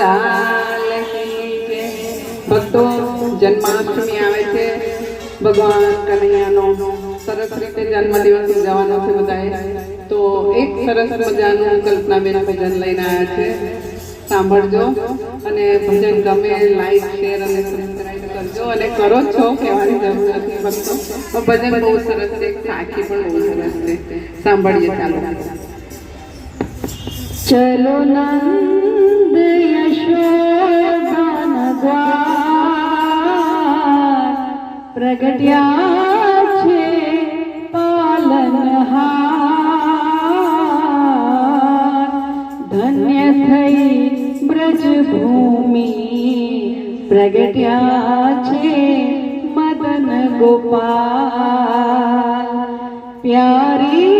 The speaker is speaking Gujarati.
લાલ ભક્તો જન્માષ્ટમી આવે છે. ભગવાન કનૈયાનો સરસ રીતે જન્મદિવસ ઉજવવાનો છે બધાએ. તો એક સરસ મજાનું કલ્પનાબેન ભજન લઈને આવ્યા છે. સાંભળજો અને ભજન ગમે લાઈક, શેર અને કરજો અને કરો છો, કહેવાની જરૂર નથી ભક્તો. ભજન બહુ સરસ છે સાખી પણ બહુ સરસ છે. સાંભળીએ ચાલો. ચલો નંદ યશોદાન દ્વાર પ્રગટ્યા છે પાલનહાર ધન્ય થઈ બ્રજ ભૂમિ પ્રગટ્યા છે મદન ગોપાલ પ્યારી